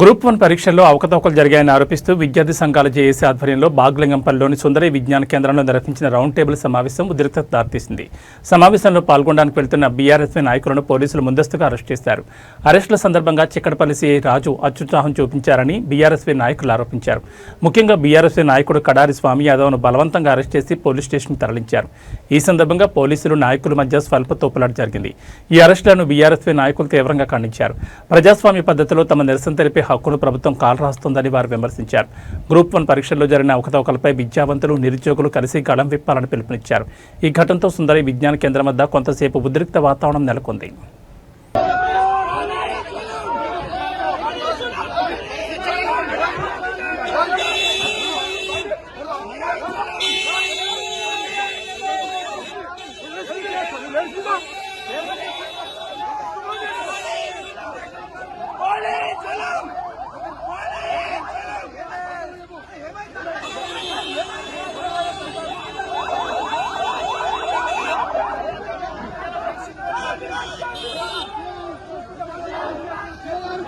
Group one పరీక్షల్లో అవకతవకలు జరిగాయని ఆరోపిస్తూ విద్యార్థి సంఘాల జేఏసీ ఆధ్వర్యంలో బాగ్లింగంపల్లిలోని సుందరి విజ్ఞాన కేంద్రంలో నిర్వహించిన రౌండ్ టేబుల్ సమావేశం ఉద్రిక్తత దారితీసింది. సమావేశంలో పాల్గొనడానికి వెళ్తున్న బీఆర్ఎస్పీ నాయకులను పోలీసులు ముందస్తుగా అరెస్ట్ చేశారు. అరెస్టుల సందర్భంగా చిక్కడపల్లి సీఐ రాజు అత్యుత్సాహం చూపించారని బీఆర్ఎస్పీ నాయకులు ఆరోపించారు. ముఖ్యంగా బీఆర్ఎస్పీ నాయకుడు కడారి స్వామి యాదవ్ను బలవంతంగా అరెస్ట్ చేసి పోలీస్ స్టేషన్ తరలించారు. ఈ సందర్భంగా పోలీసులు నాయకుల మధ్య స్వల్ప తోపులాట జరిగింది. ఈ అరెస్టులను బీఆర్ఎస్పీ నాయకులు తీవ్రంగా ఖండించారు. ప్రజాస్వామ్య పద్ధతిలో తమ నిరసన తెలిపే హక్కును ప్రభుత్వం కాలరాస్తోందని వారు విమర్శించారు. గ్రూప్ వన్ పరీక్షల్లో జరిగిన అవకతవకలపై విద్యావంతులు నిరుద్యోగులు కలిసి గళం విప్పాలని పిలుపునిచ్చారు. ఈ ఘటనతో సుందరి విజ్ఞాన కేంద్రం వద్ద కొంతసేపు ఉద్రిక్త వాతావరణం నెలకొంది.